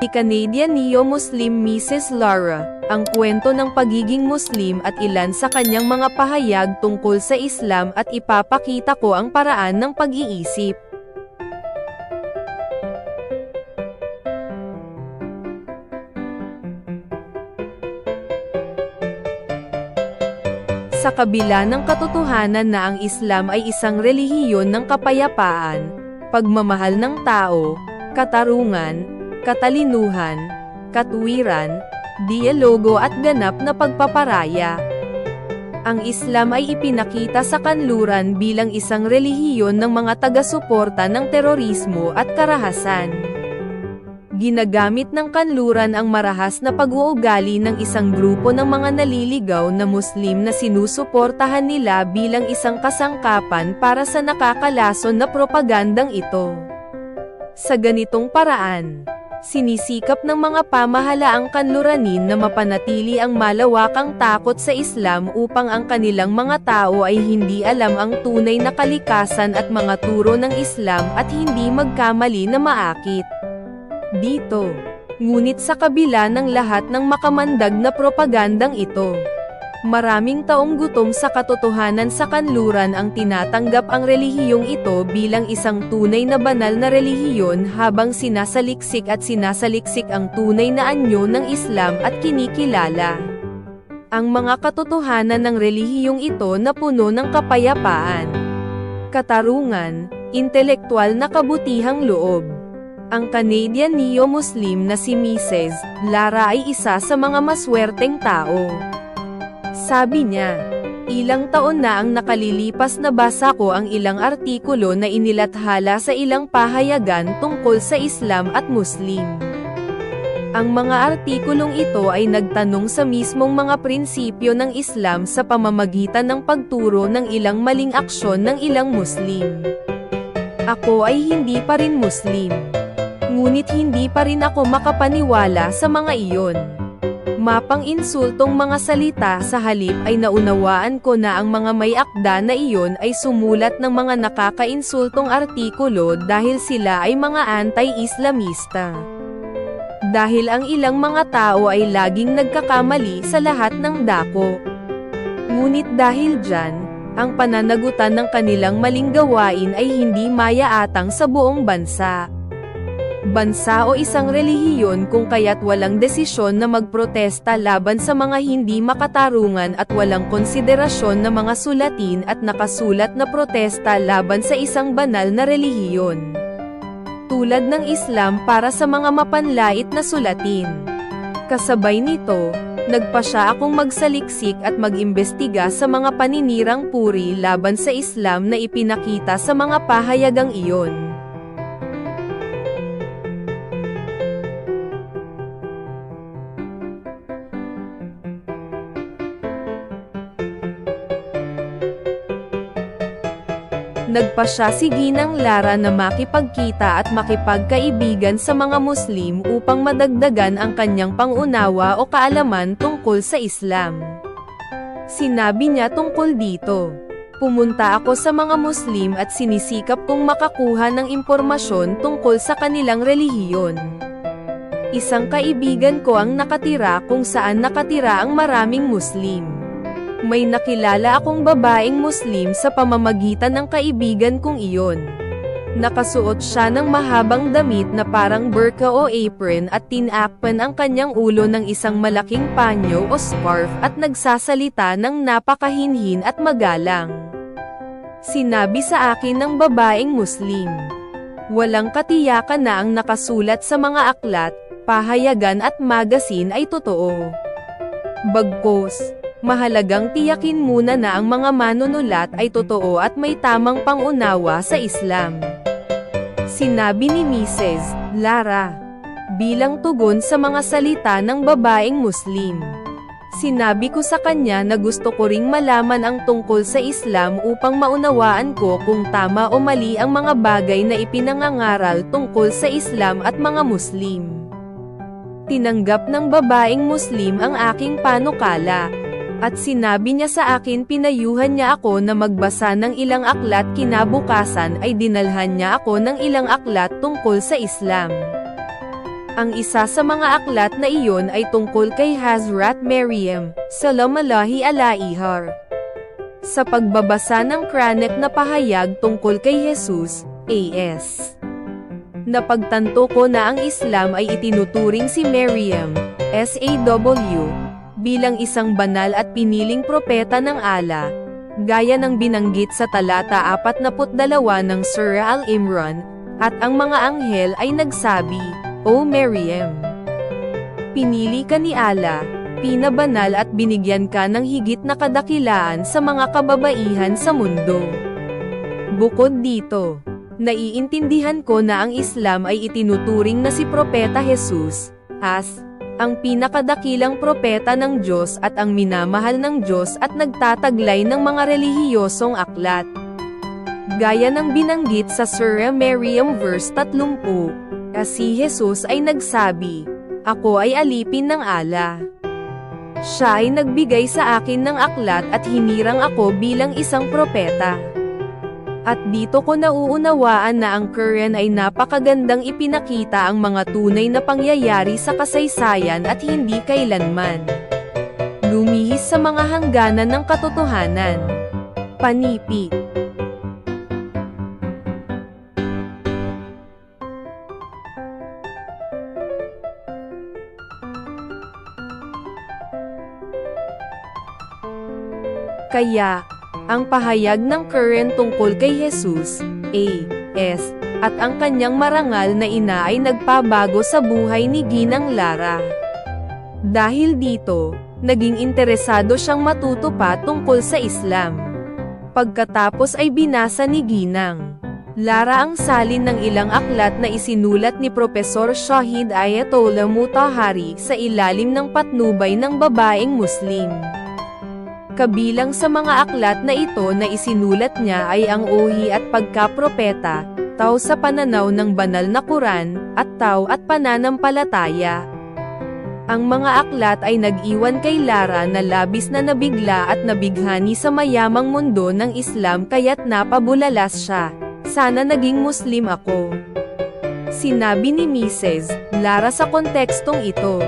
Ni Canadian Neo-Muslim Mrs. Lara, ang kwento ng pagiging Muslim at ilan sa kanyang mga pahayag tungkol sa Islam at ipapakita ko ang paraan ng pag-iisip. Sa kabila ng katotohanan na ang Islam ay isang relihiyon ng kapayapaan, pagmamahal ng tao, katarungan, katalinuhan, katwiran, dialogo at ganap na pagpaparaya. Ang Islam ay ipinakita sa kanluran bilang isang relihiyon ng mga taga-suporta ng terorismo at karahasan. Ginagamit ng kanluran ang marahas na pag-uugali ng isang grupo ng mga naliligaw na Muslim na sinusuportahan nila bilang isang kasangkapan para sa nakakalason na propagandang ito. Sa ganitong paraan, sinisikap ng mga pamahalaang kanluranin na mapanatili ang malawakang takot sa Islam upang ang kanilang mga tao ay hindi alam ang tunay na kalikasan at mga turo ng Islam at hindi magkamali na maakit. Dito. Ngunit sa kabila ng lahat ng makamandag na propagandang ito, Maraming taong gutom sa katotohanan sa kanluran ang tinatanggap ang relihiyong ito bilang isang tunay na banal na relihiyon habang sinasaliksik at sinasaliksik ang tunay na anyo ng Islam at kinikilala. Ang mga katotohanan ng relihiyong ito na puno ng kapayapaan, katarungan, intelektual na kabutihang loob. Ang Canadian Neo-Muslim na si Mrs. Lara ay isa sa mga maswerteng tao. Sabi niya, ilang taon na ang nakalilipas na basa ko ang ilang artikulo na inilathala sa ilang pahayagan tungkol sa Islam at Muslim. Ang mga artikulong ito ay nagtanong sa mismong mga prinsipyo ng Islam sa pamamagitan ng pagturo ng ilang maling aksyon ng ilang Muslim. Ako ay hindi pa rin Muslim. Ngunit hindi pa rin ako makapaniwala sa mga iyon mapang insultong mga salita sa halip ay naunawaan ko na ang mga may akda na iyon ay sumulat ng mga nakakainsultong artikulo dahil sila ay mga anti-Islamista. Dahil ang ilang mga tao ay laging nagkakamali sa lahat ng dako. Ngunit dahil dyan, ang pananagutan ng kanilang maling gawain ay hindi mayaatang sa buong bansa bansa o isang relihiyon kung kaya't walang desisyon na magprotesta laban sa mga hindi makatarungan at walang konsiderasyon na mga sulatin at nakasulat na protesta laban sa isang banal na relihiyon. Tulad ng Islam para sa mga mapanlait na sulatin. Kasabay nito, nagpa siya akong magsaliksik at mag-imbestiga sa mga paninirang puri laban sa Islam na ipinakita sa mga pahayagang iyon. Nagpa siya si Ginang Lara na makipagkita at makipagkaibigan sa mga Muslim upang madagdagan ang kanyang pangunawa o kaalaman tungkol sa Islam. Sinabi niya tungkol dito. Pumunta ako sa mga Muslim at sinisikap kong makakuha ng impormasyon tungkol sa kanilang relihiyon. Isang kaibigan ko ang nakatira kung saan nakatira ang maraming Muslim may nakilala akong babaeng Muslim sa pamamagitan ng kaibigan kong iyon. Nakasuot siya ng mahabang damit na parang burka o apron at tinakpan ang kanyang ulo ng isang malaking panyo o scarf at nagsasalita ng napakahinhin at magalang. Sinabi sa akin ng babaeng Muslim. Walang katiyakan na ang nakasulat sa mga aklat, pahayagan at magasin ay totoo. Bagkos, mahalagang tiyakin muna na ang mga manunulat ay totoo at may tamang pangunawa sa Islam. Sinabi ni Mrs. Lara. Bilang tugon sa mga salita ng babaeng Muslim. Sinabi ko sa kanya na gusto ko ring malaman ang tungkol sa Islam upang maunawaan ko kung tama o mali ang mga bagay na ipinangangaral tungkol sa Islam at mga Muslim. Tinanggap ng babaeng Muslim ang aking panukala at sinabi niya sa akin pinayuhan niya ako na magbasa ng ilang aklat kinabukasan ay dinalhan niya ako ng ilang aklat tungkol sa Islam. Ang isa sa mga aklat na iyon ay tungkol kay Hazrat Maryam, Salamalahi Alaihar. Sa pagbabasa ng kranek na pahayag tungkol kay Jesus, A.S. Napagtanto ko na ang Islam ay itinuturing si Maryam, S.A.W., bilang isang banal at piniling propeta ng Allah, gaya ng binanggit sa talata 42 ng Surah Al-Imran, at ang mga anghel ay nagsabi, O Maryam, pinili ka ni Allah, pinabanal at binigyan ka ng higit na kadakilaan sa mga kababaihan sa mundo. Bukod dito, naiintindihan ko na ang Islam ay itinuturing na si Propeta Jesus, as, ang pinakadakilang propeta ng Diyos at ang minamahal ng Diyos at nagtataglay ng mga relihiyosong aklat. Gaya ng binanggit sa Surah Maryam verse 30, si Jesus ay nagsabi, Ako ay alipin ng ala. Siya ay nagbigay sa akin ng aklat at hinirang ako bilang isang propeta. At dito ko nauunawaan na ang Quran ay napakagandang ipinakita ang mga tunay na pangyayari sa kasaysayan at hindi kailanman. Lumihis sa mga hangganan ng katotohanan. Panipi Kaya, ang pahayag ng Quran tungkol kay Jesus, A. S. at ang kanyang marangal na ina ay nagpabago sa buhay ni Ginang Lara. Dahil dito, naging interesado siyang matuto pa tungkol sa Islam. Pagkatapos ay binasa ni Ginang. Lara ang salin ng ilang aklat na isinulat ni Propesor Shahid Ayatollah Mutahari sa ilalim ng patnubay ng babaeng Muslim. Kabilang sa mga aklat na ito na isinulat niya ay ang Ohi at Pagkapropeta, Tao sa Pananaw ng Banal na Quran, at Tao at Pananampalataya. Ang mga aklat ay nag-iwan kay Lara na labis na nabigla at nabighani sa mayamang mundo ng Islam kaya't napabulalas siya. Sana naging Muslim ako. Sinabi ni Mrs. Lara sa kontekstong ito.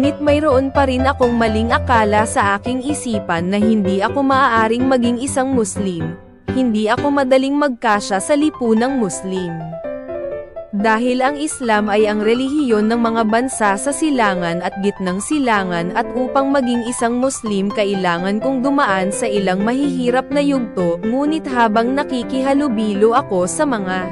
Ngunit mayroon pa rin akong maling akala sa aking isipan na hindi ako maaaring maging isang Muslim. Hindi ako madaling magkasya sa lipunang Muslim. Dahil ang Islam ay ang relihiyon ng mga bansa sa silangan at gitnang silangan at upang maging isang Muslim kailangan kong dumaan sa ilang mahihirap na yugto, ngunit habang nakikihalubilo ako sa mga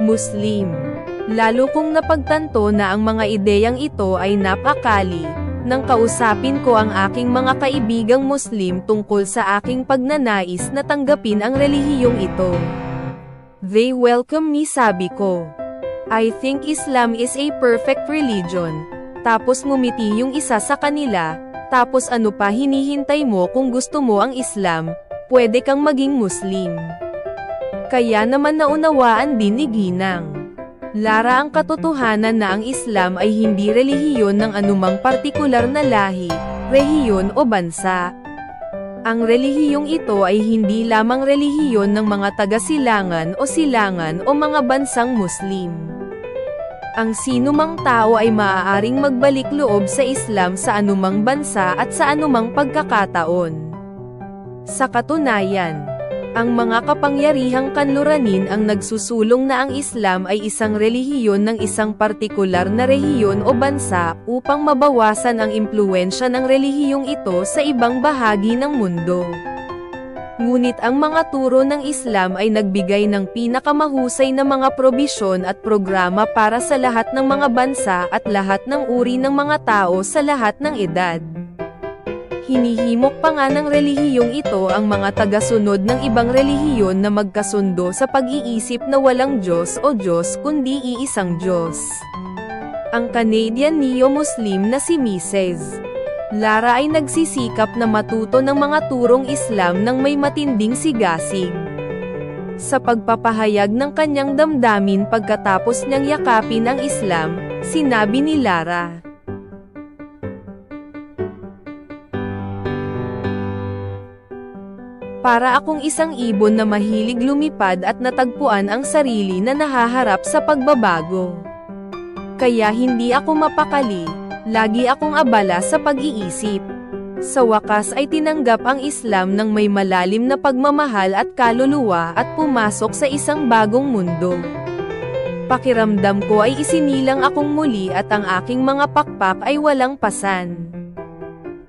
Muslim. Lalo kong napagtanto na ang mga ideyang ito ay napakali, nang kausapin ko ang aking mga kaibigang Muslim tungkol sa aking pagnanais na tanggapin ang relihiyong ito. They welcome me sabi ko. I think Islam is a perfect religion. Tapos ngumiti yung isa sa kanila, tapos ano pa hinihintay mo kung gusto mo ang Islam, pwede kang maging Muslim. Kaya naman naunawaan din ni Ginang. Lara ang katotohanan na ang Islam ay hindi relihiyon ng anumang partikular na lahi, rehiyon o bansa. Ang relihiyong ito ay hindi lamang relihiyon ng mga taga-silangan o silangan o mga bansang Muslim. Ang sinumang tao ay maaaring magbalik loob sa Islam sa anumang bansa at sa anumang pagkakataon. Sa katunayan, ang mga kapangyarihang kanluranin ang nagsusulong na ang Islam ay isang relihiyon ng isang partikular na rehiyon o bansa upang mabawasan ang impluensya ng relihiyong ito sa ibang bahagi ng mundo. Ngunit ang mga turo ng Islam ay nagbigay ng pinakamahusay na mga probisyon at programa para sa lahat ng mga bansa at lahat ng uri ng mga tao sa lahat ng edad. Hinihimok pa nga ng relihiyong ito ang mga tagasunod ng ibang relihiyon na magkasundo sa pag-iisip na walang Diyos o Diyos kundi iisang Diyos. Ang Canadian neo-Muslim na si Mrs. Lara ay nagsisikap na matuto ng mga turong Islam ng may matinding sigasig. Sa pagpapahayag ng kanyang damdamin pagkatapos niyang yakapin ang Islam, sinabi ni Lara, Para akong isang ibon na mahilig lumipad at natagpuan ang sarili na nahaharap sa pagbabago. Kaya hindi ako mapakali, lagi akong abala sa pag-iisip. Sa wakas ay tinanggap ang Islam ng may malalim na pagmamahal at kaluluwa at pumasok sa isang bagong mundo. Pakiramdam ko ay isinilang akong muli at ang aking mga pakpak ay walang pasan.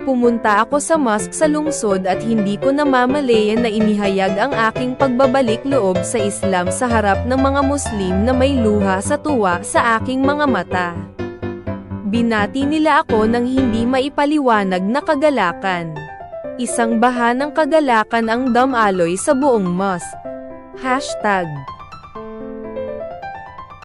Pumunta ako sa mosque sa lungsod at hindi ko namamalayan na inihayag ang aking pagbabalik loob sa Islam sa harap ng mga Muslim na may luha sa tuwa sa aking mga mata. Binati nila ako ng hindi maipaliwanag na kagalakan. Isang baha ng kagalakan ang damaloy sa buong mosque. Hashtag